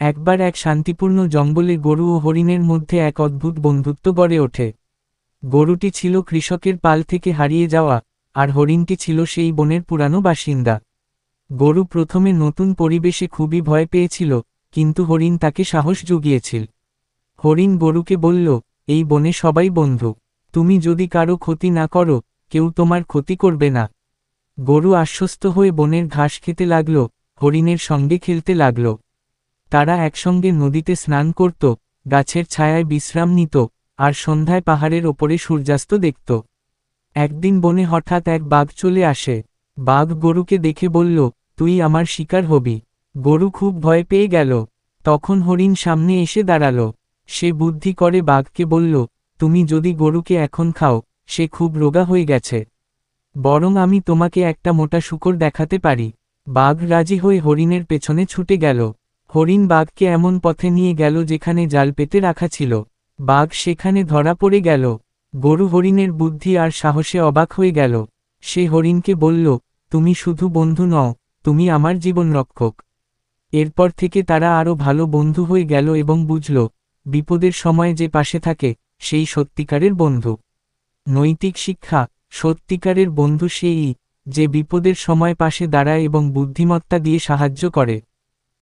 একবার এক শান্তিপূর্ণ জঙ্গলে গরু ও হরিণের মধ্যে এক অদ্ভুত বন্ধুত্ব গড়ে ওঠে। গরুটি ছিল কৃষকের পাল থেকে হারিয়ে যাওয়া, আর হরিণটি ছিল সেই বনের পুরানো বাসিন্দা। গরু প্রথমে নতুন পরিবেশে খুবই ভয় পেয়েছিল, কিন্তু হরিণ তাকে সাহস জুগিয়েছিল। হরিণ গরুকে বলল, এই বনে সবাই বন্ধু, তুমি যদি কারও ক্ষতি না করো, কেউ তোমার ক্ষতি করবে না। গরু আশ্বস্ত হয়ে বনের ঘাস খেতে লাগল, হরিণের সঙ্গে খেলতে লাগল। তারা একসঙ্গে নদীতে স্নান করত, গাছের ছায়ায় বিশ্রাম নিত, আর সন্ধ্যায় পাহাড়ের ওপরে সূর্যাস্ত দেখত। একদিন বনে হঠাৎ এক বাঘ চলে আসে। বাঘ গরুকে দেখে বলল, তুই আমার শিকার হবি। গরু খুব ভয় পেয়ে গেল। তখন হরিণ সামনে এসে দাঁড়াল। সে বুদ্ধি করে বাঘকে বলল, তুমি যদি গরুকে এখন খাও, সে খুব রোগা হয়ে গেছে। বরং আমি তোমাকে একটা মোটা শুকর দেখাতে পারি। বাঘ রাজি হয়ে হরিণের পেছনে ছুটে গেল। হরিণ বাঘকে এমন পথে নিয়ে গেল যেখানে জাল পেতে রাখা ছিল। বাঘ সেখানে ধরা পড়ে গেল। গরু হরিণের বুদ্ধি আর সাহসে অবাক হয়ে গেল। সে হরিণকে বলল, তুমি শুধু বন্ধু নও, তুমি আমার জীবন রক্ষক এরপর থেকে তারা আরও ভালো বন্ধু হয়ে গেল এবং বুঝল, বিপদের সময় যে পাশে থাকে, সেই সত্যিকারের বন্ধু। নৈতিক শিক্ষা, সত্যিকারের বন্ধু সেই, যে বিপদের সময় পাশে দাঁড়ায় এবং বুদ্ধিমত্তা দিয়ে সাহায্য করে।